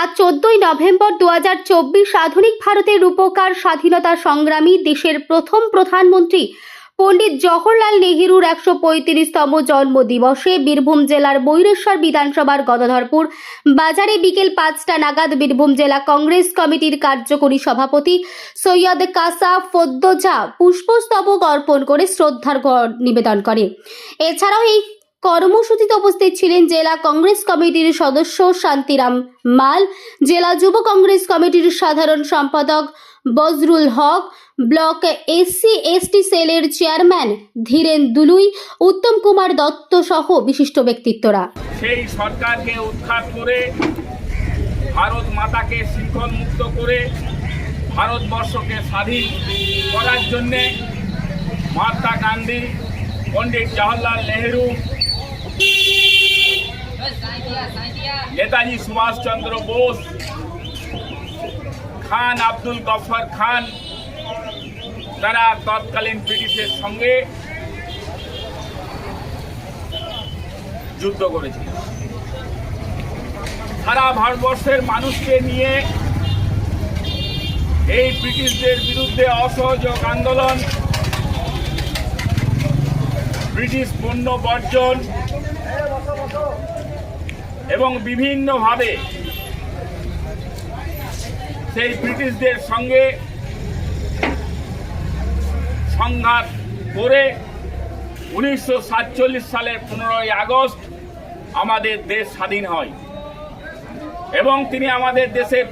আজ চোদ্দই নভেম্বর দু হাজার চব্বিশ আধুনিক ভারতের রূপকার স্বাধীনতা সংগ্রামী দেশের প্রথম প্রধানমন্ত্রী পণ্ডিত জওহরলাল নেহেরুর একশো পঁয়ত্রিশতম জন্মদিবসে বীরভূম জেলার বৈরেশ্বর বিধানসভার গদাধরপুর, বাজারে বিকেল পাঁচটা নাগাদ বীরভূম জেলা কংগ্রেস কমিটির কার্যকরী সভাপতি সৈয়দ কাসা ফদ্দোজা পুষ্পস্তবক অর্পণ করে শ্রদ্ধার নিবেদন করে। এছাড়াও এই কর্মসূচিতে উপস্থিত ছিলেন জেলা কংগ্রেস কমিটির সদস্য শান্তিরাম মাল, জেলা যুব কংগ্রেস কমিটির সাধারণ সম্পাদক Bajrul Haque, block SC ST সেলের চেয়ারম্যান ধীরেন দুলুই, উত্তম কুমার দত্ত সহ বিশিষ্ট ব্যক্তিত্বরা। সেই সরকারকে উৎখাত করে, ভারত মাতাকে শৃঙ্খল মুক্ত করে, ভারতবর্ষকে স্বাধীন করার জন্যে মহাত্মা গান্ধী, পণ্ডিত জওয়াহরলাল নেহেরু নেতাজি সুভাষচন্দ্র বোস, খান আব্দুল গফর খান, তারা তৎকালীন ব্রিটিশের সঙ্গে যুদ্ধ করেছিল। সারা ভারতবর্ষের মানুষকে নিয়ে এই ব্রিটিশদের বিরুদ্ধে অসহযোগ আন্দোলন, ব্রিটিশ পণ্য বর্জন এবং বিভিন্নভাবে সেই ব্রিটিশদের সঙ্গে সংঘাত করে উনিশশো সাতচল্লিশ সালের পনেরোই আগস্ট আমাদের দেশ স্বাধীন হয়। এবং তিনি আমাদের দেশের